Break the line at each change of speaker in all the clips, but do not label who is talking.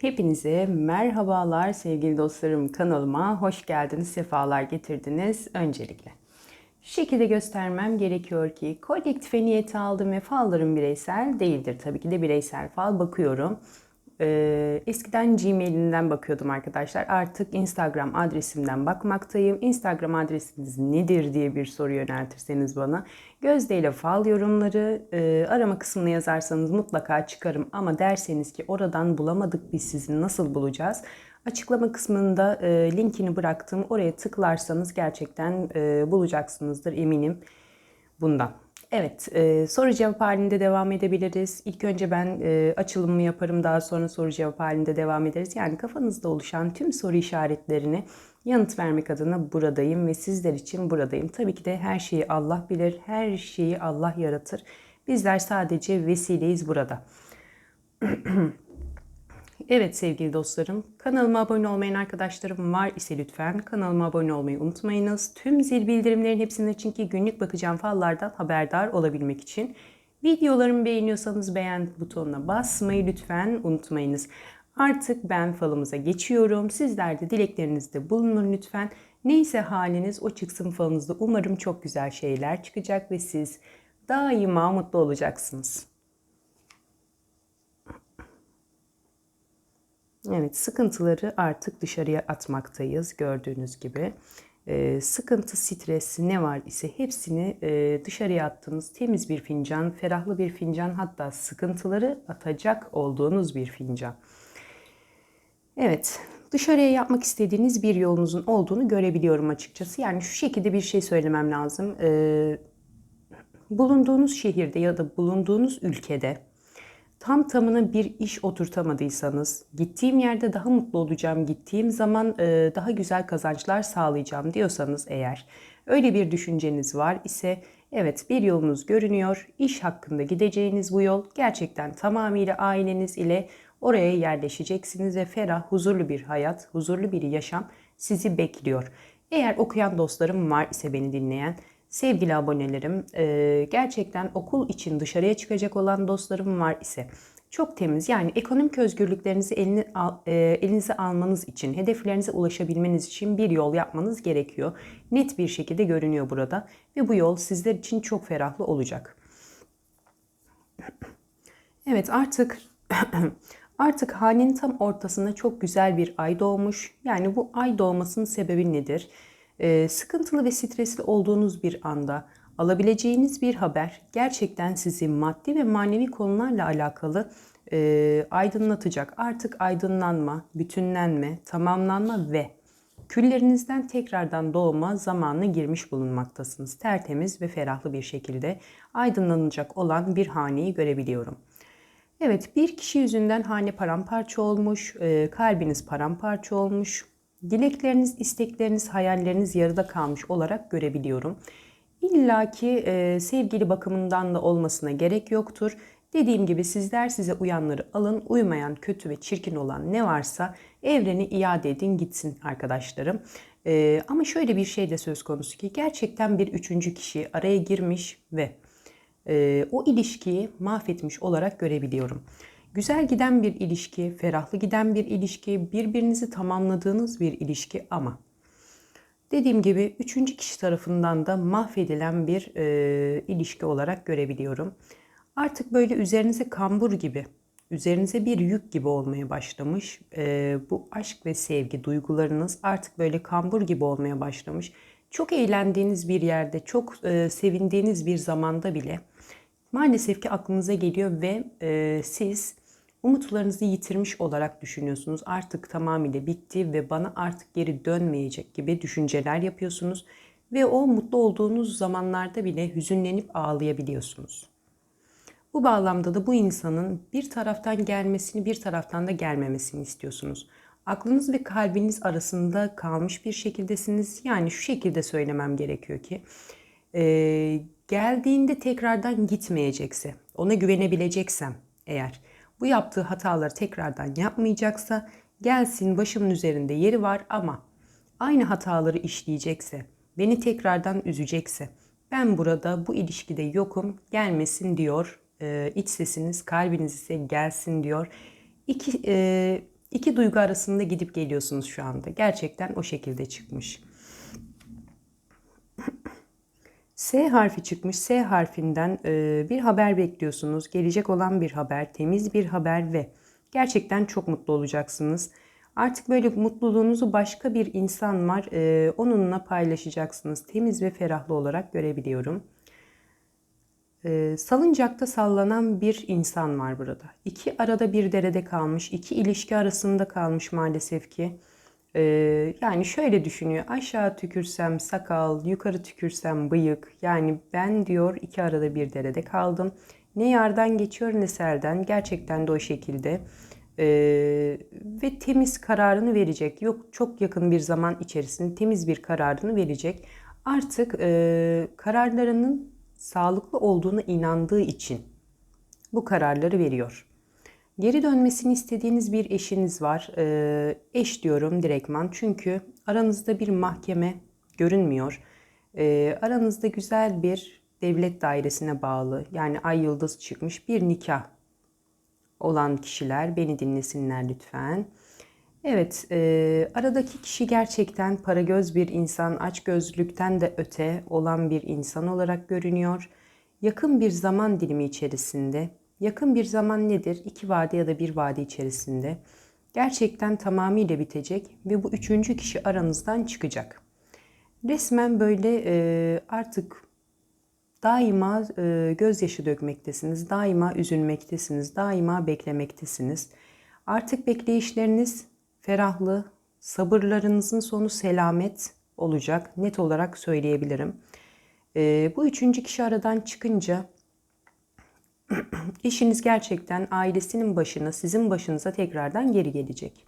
Hepinize merhabalar sevgili dostlarım kanalıma hoş geldiniz, sefalar getirdiniz öncelikle. Şu şekilde göstermem gerekiyor ki kolektife niyeti aldım ve fallarım bireysel değildir. Tabii ki de bireysel fal bakıyorum. Ee, eskiden Gmail'inden bakıyordum arkadaşlar. Artık Instagram adresimden bakmaktayım. Instagram adresiniz nedir diye bir soru yöneltirseniz bana. Gözde ile fal yorumları e, arama kısmına yazarsanız mutlaka çıkarım. Ama derseniz ki oradan bulamadık biz sizi nasıl bulacağız? Açıklama kısmında e, linkini bıraktım. Oraya tıklarsanız gerçekten e, bulacaksınızdır eminim bundan. Evet, e, soru cevap halinde devam edebiliriz. İlk önce ben e, açılımımı yaparım, daha sonra soru cevap halinde devam ederiz. Yani kafanızda oluşan tüm soru işaretlerini yanıt vermek adına buradayım ve sizler için buradayım. Tabii ki de her şeyi Allah bilir, her şeyi Allah yaratır. Bizler sadece vesileyiz burada. Evet sevgili dostlarım, kanalıma abone olmayan arkadaşlarım var ise lütfen kanalıma abone olmayı unutmayınız. Tüm zil bildirimlerin hepsinin için ki günlük bakacağım fallardan haberdar olabilmek için videolarımı beğeniyorsanız beğen butonuna basmayı lütfen unutmayınız. Artık ben falımıza geçiyorum. Sizler de dileklerinizde bulunun lütfen. Neyse haliniz o çıksın falınızda. Umarım çok güzel şeyler çıkacak ve siz daima mutlu olacaksınız. Evet, sıkıntıları artık dışarıya atmaktayız gördüğünüz gibi. Ee, sıkıntı, stres ne var ise hepsini e, dışarıya attığınız temiz bir fincan, ferahlı bir fincan hatta sıkıntıları atacak olduğunuz bir fincan. Evet, dışarıya yapmak istediğiniz bir yolunuzun olduğunu görebiliyorum açıkçası. Yani şu şekilde bir şey söylemem lazım. Ee, bulunduğunuz şehirde ya da bulunduğunuz ülkede tam tamına bir iş oturtamadıysanız, gittiğim yerde daha mutlu olacağım, gittiğim zaman e, daha güzel kazançlar sağlayacağım diyorsanız eğer, öyle bir düşünceniz var ise evet bir yolunuz görünüyor. İş hakkında gideceğiniz bu yol gerçekten tamamıyla aileniz ile oraya yerleşeceksiniz ve ferah, huzurlu bir hayat, huzurlu bir yaşam sizi bekliyor. Eğer okuyan dostlarım var ise beni dinleyen, Sevgili abonelerim, e, gerçekten okul için dışarıya çıkacak olan dostlarım var ise çok temiz yani ekonomik özgürlüklerinizi e, elinize almanız için, hedeflerinize ulaşabilmeniz için bir yol yapmanız gerekiyor. Net bir şekilde görünüyor burada ve bu yol sizler için çok ferahlı olacak. Evet artık artık hanenin tam ortasında çok güzel bir ay doğmuş. Yani bu ay doğmasının sebebi nedir? Ee, sıkıntılı ve stresli olduğunuz bir anda alabileceğiniz bir haber gerçekten sizi maddi ve manevi konularla alakalı e, aydınlatacak. Artık aydınlanma, bütünlenme, tamamlanma ve küllerinizden tekrardan doğma zamanına girmiş bulunmaktasınız. Tertemiz ve ferahlı bir şekilde aydınlanacak olan bir haneyi görebiliyorum. Evet bir kişi yüzünden hane paramparça olmuş, e, kalbiniz paramparça olmuş, dilekleriniz, istekleriniz, hayalleriniz yarıda kalmış olarak görebiliyorum. İlla ki e, sevgili bakımından da olmasına gerek yoktur. Dediğim gibi sizler size uyanları alın, uymayan, kötü ve çirkin olan ne varsa evreni iade edin gitsin arkadaşlarım. E, ama şöyle bir şey de söz konusu ki gerçekten bir üçüncü kişi araya girmiş ve e, o ilişkiyi mahvetmiş olarak görebiliyorum. Güzel giden bir ilişki, ferahlı giden bir ilişki, birbirinizi tamamladığınız bir ilişki ama dediğim gibi üçüncü kişi tarafından da mahvedilen bir e, ilişki olarak görebiliyorum. Artık böyle üzerinize kambur gibi, üzerinize bir yük gibi olmaya başlamış. E, bu aşk ve sevgi duygularınız artık böyle kambur gibi olmaya başlamış. Çok eğlendiğiniz bir yerde, çok e, sevindiğiniz bir zamanda bile maalesef ki aklınıza geliyor ve e, siz umutlarınızı yitirmiş olarak düşünüyorsunuz. Artık tamamıyla bitti ve bana artık geri dönmeyecek gibi düşünceler yapıyorsunuz ve o mutlu olduğunuz zamanlarda bile hüzünlenip ağlayabiliyorsunuz. Bu bağlamda da bu insanın bir taraftan gelmesini bir taraftan da gelmemesini istiyorsunuz. Aklınız ve kalbiniz arasında kalmış bir şekildesiniz. Yani şu şekilde söylemem gerekiyor ki e, geldiğinde tekrardan gitmeyecekse, ona güvenebileceksem eğer bu yaptığı hataları tekrardan yapmayacaksa gelsin başımın üzerinde yeri var ama aynı hataları işleyecekse, beni tekrardan üzecekse ben burada bu ilişkide yokum gelmesin diyor. Ee, iç sesiniz kalbiniz ise gelsin diyor. İki, e, İki duygu arasında gidip geliyorsunuz şu anda. Gerçekten o şekilde çıkmış. S harfi çıkmış. S harfinden e, bir haber bekliyorsunuz. Gelecek olan bir haber, temiz bir haber ve gerçekten çok mutlu olacaksınız. Artık böyle mutluluğunuzu başka bir insan var. E, onunla paylaşacaksınız. Temiz ve ferahlı olarak görebiliyorum. E, salıncakta sallanan bir insan var burada. İki arada bir derede kalmış, iki ilişki arasında kalmış maalesef ki. E, yani şöyle düşünüyor. Aşağı tükürsem sakal, yukarı tükürsem bıyık. Yani ben diyor iki arada bir derede kaldım. Ne yardan geçiyor ne selden. Gerçekten de o şekilde. E, ve temiz kararını verecek. Yok çok yakın bir zaman içerisinde temiz bir kararını verecek. Artık e, kararlarının sağlıklı olduğuna inandığı için bu kararları veriyor. Geri dönmesini istediğiniz bir eşiniz var. Ee, eş diyorum direktman çünkü aranızda bir mahkeme görünmüyor. Ee, aranızda güzel bir devlet dairesine bağlı yani ay yıldız çıkmış bir nikah olan kişiler beni dinlesinler lütfen. Evet, e, aradaki kişi gerçekten para göz bir insan, aç gözlükten de öte olan bir insan olarak görünüyor. Yakın bir zaman dilimi içerisinde, yakın bir zaman nedir? İki vade ya da bir vade içerisinde gerçekten tamamıyla bitecek ve bu üçüncü kişi aranızdan çıkacak. Resmen böyle e, artık daima e, gözyaşı dökmektesiniz, daima üzülmektesiniz, daima beklemektesiniz. Artık bekleyişleriniz ferahlı, sabırlarınızın sonu selamet olacak. Net olarak söyleyebilirim. E, bu üçüncü kişi aradan çıkınca eşiniz gerçekten ailesinin başına, sizin başınıza tekrardan geri gelecek.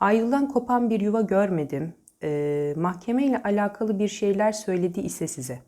Ayrılan kopan bir yuva görmedim. E, mahkeme ile alakalı bir şeyler söyledi ise size.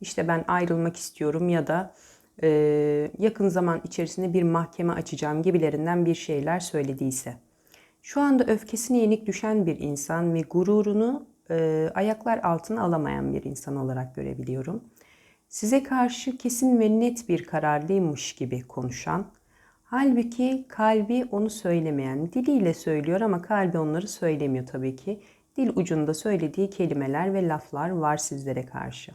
İşte ben ayrılmak istiyorum ya da e, yakın zaman içerisinde bir mahkeme açacağım gibilerinden bir şeyler söylediyse. Şu anda öfkesine yenik düşen bir insan ve gururunu e, ayaklar altına alamayan bir insan olarak görebiliyorum. Size karşı kesin ve net bir kararlıymış gibi konuşan, halbuki kalbi onu söylemeyen, diliyle söylüyor ama kalbi onları söylemiyor tabii ki. Dil ucunda söylediği kelimeler ve laflar var sizlere karşı.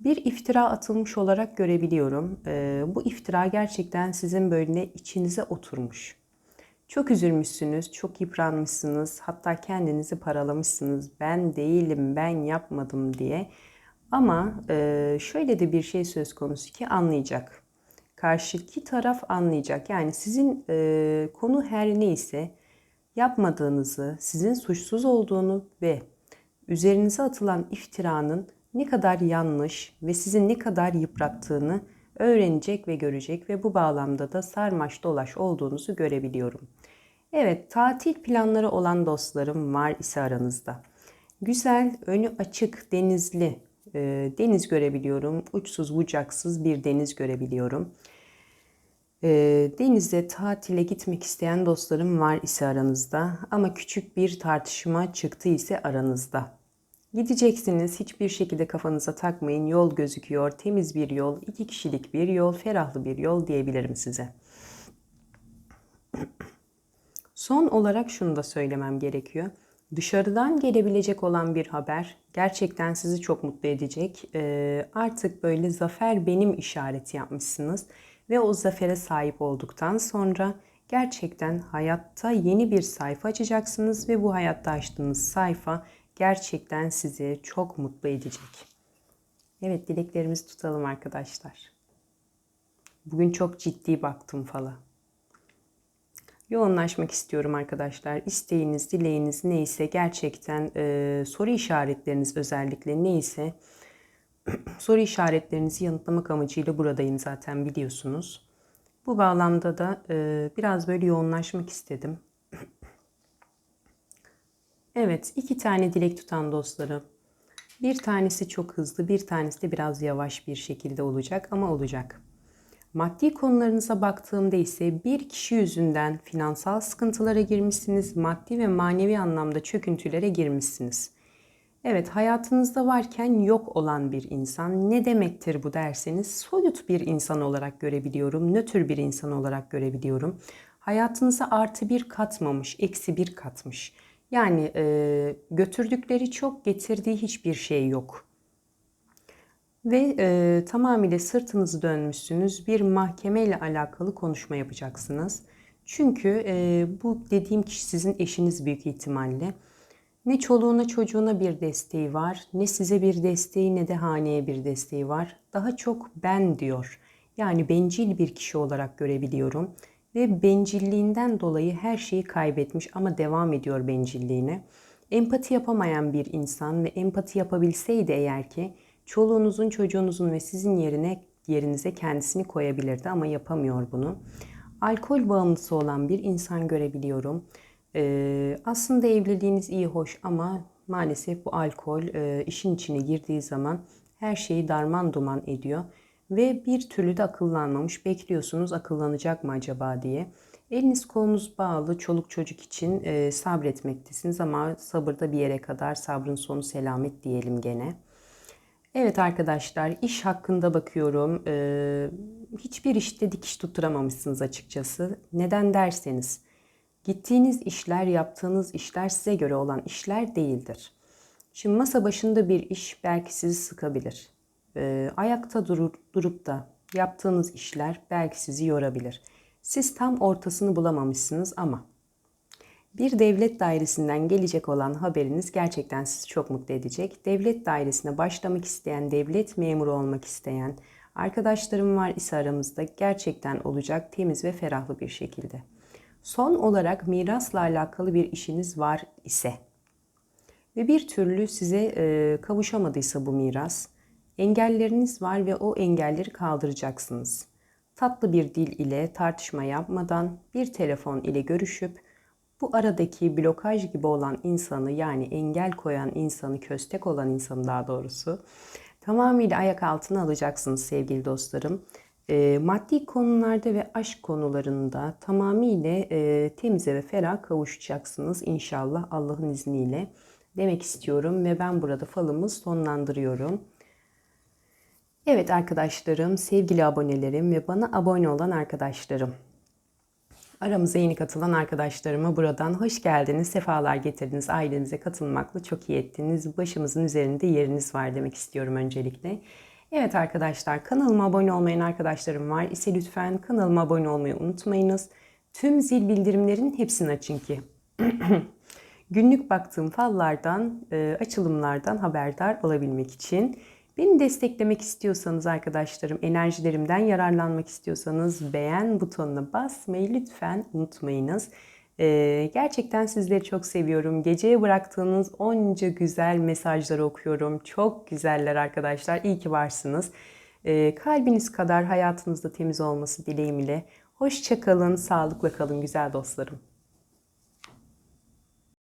Bir iftira atılmış olarak görebiliyorum. E, bu iftira gerçekten sizin böyle içinize oturmuş çok üzülmüşsünüz, çok yıpranmışsınız, hatta kendinizi paralamışsınız. Ben değilim, ben yapmadım diye. Ama e, şöyle de bir şey söz konusu ki anlayacak. Karşıki taraf anlayacak. Yani sizin e, konu her neyse yapmadığınızı, sizin suçsuz olduğunu ve üzerinize atılan iftiranın ne kadar yanlış ve sizi ne kadar yıprattığını öğrenecek ve görecek ve bu bağlamda da sarmaş dolaş olduğunuzu görebiliyorum. Evet, tatil planları olan dostlarım var ise aranızda. Güzel, önü açık, denizli e, deniz görebiliyorum. Uçsuz bucaksız bir deniz görebiliyorum. E, denize tatile gitmek isteyen dostlarım var ise aranızda ama küçük bir tartışma çıktı ise aranızda. Gideceksiniz. Hiçbir şekilde kafanıza takmayın. Yol gözüküyor. Temiz bir yol, iki kişilik bir yol, ferahlı bir yol diyebilirim size. Son olarak şunu da söylemem gerekiyor. Dışarıdan gelebilecek olan bir haber gerçekten sizi çok mutlu edecek. Ee, artık böyle zafer benim işareti yapmışsınız ve o zafere sahip olduktan sonra gerçekten hayatta yeni bir sayfa açacaksınız ve bu hayatta açtığınız sayfa gerçekten sizi çok mutlu edecek. Evet dileklerimizi tutalım arkadaşlar. Bugün çok ciddi baktım falan. Yoğunlaşmak istiyorum arkadaşlar. İsteğiniz, dileğiniz neyse gerçekten e, soru işaretleriniz özellikle neyse soru işaretlerinizi yanıtlamak amacıyla buradayım zaten biliyorsunuz. Bu bağlamda da e, biraz böyle yoğunlaşmak istedim. Evet, iki tane dilek tutan dostlarım. Bir tanesi çok hızlı, bir tanesi de biraz yavaş bir şekilde olacak ama olacak. Maddi konularınıza baktığımda ise bir kişi yüzünden finansal sıkıntılara girmişsiniz, maddi ve manevi anlamda çöküntülere girmişsiniz. Evet, hayatınızda varken yok olan bir insan ne demektir bu derseniz soyut bir insan olarak görebiliyorum, nötr bir insan olarak görebiliyorum. hayatınıza artı bir katmamış, eksi bir katmış. Yani e, götürdükleri çok, getirdiği hiçbir şey yok. Ve e, tamamıyla sırtınızı dönmüşsünüz. Bir mahkemeyle alakalı konuşma yapacaksınız. Çünkü e, bu dediğim kişi sizin eşiniz büyük ihtimalle. Ne çoluğuna çocuğuna bir desteği var, ne size bir desteği ne de haneye bir desteği var. Daha çok ben diyor. Yani bencil bir kişi olarak görebiliyorum. Ve bencilliğinden dolayı her şeyi kaybetmiş ama devam ediyor bencilliğine. Empati yapamayan bir insan ve empati yapabilseydi eğer ki çoluğunuzun, çocuğunuzun ve sizin yerine yerinize kendisini koyabilirdi ama yapamıyor bunu. Alkol bağımlısı olan bir insan görebiliyorum. Ee, aslında evliliğiniz iyi hoş ama maalesef bu alkol e, işin içine girdiği zaman her şeyi darman duman ediyor ve bir türlü de akıllanmamış. Bekliyorsunuz akıllanacak mı acaba diye. Eliniz kolunuz bağlı çoluk çocuk için e, sabretmektesiniz ama sabırda bir yere kadar sabrın sonu selamet diyelim gene. Evet arkadaşlar iş hakkında bakıyorum. Ee, hiçbir işte dikiş tutturamamışsınız açıkçası. Neden derseniz gittiğiniz işler, yaptığınız işler size göre olan işler değildir. Şimdi masa başında bir iş belki sizi sıkabilir. Ee, ayakta durur, durup da yaptığınız işler belki sizi yorabilir. Siz tam ortasını bulamamışsınız ama bir devlet dairesinden gelecek olan haberiniz gerçekten sizi çok mutlu edecek. Devlet dairesine başlamak isteyen, devlet memuru olmak isteyen arkadaşlarım var ise aramızda gerçekten olacak temiz ve ferahlı bir şekilde. Son olarak mirasla alakalı bir işiniz var ise ve bir türlü size e, kavuşamadıysa bu miras, engelleriniz var ve o engelleri kaldıracaksınız. Tatlı bir dil ile tartışma yapmadan bir telefon ile görüşüp bu aradaki blokaj gibi olan insanı yani engel koyan insanı, köstek olan insanı daha doğrusu tamamıyla ayak altına alacaksınız sevgili dostlarım. E, maddi konularda ve aşk konularında tamamıyla e, temize ve ferah kavuşacaksınız inşallah Allah'ın izniyle demek istiyorum ve ben burada falımı sonlandırıyorum. Evet arkadaşlarım, sevgili abonelerim ve bana abone olan arkadaşlarım. Aramıza yeni katılan arkadaşlarıma buradan hoş geldiniz, sefalar getirdiniz, ailenize katılmakla çok iyi ettiniz. Başımızın üzerinde yeriniz var demek istiyorum öncelikle. Evet arkadaşlar kanalıma abone olmayan arkadaşlarım var ise lütfen kanalıma abone olmayı unutmayınız. Tüm zil bildirimlerin hepsini açın ki günlük baktığım fallardan, e, açılımlardan haberdar olabilmek için. Beni desteklemek istiyorsanız arkadaşlarım, enerjilerimden yararlanmak istiyorsanız beğen butonuna basmayı lütfen unutmayınız. Ee, gerçekten sizleri çok seviyorum. Geceye bıraktığınız onca güzel mesajları okuyorum. Çok güzeller arkadaşlar. İyi ki varsınız. Ee, kalbiniz kadar hayatınızda temiz olması dileğimle. Hoşçakalın, sağlıkla kalın güzel dostlarım.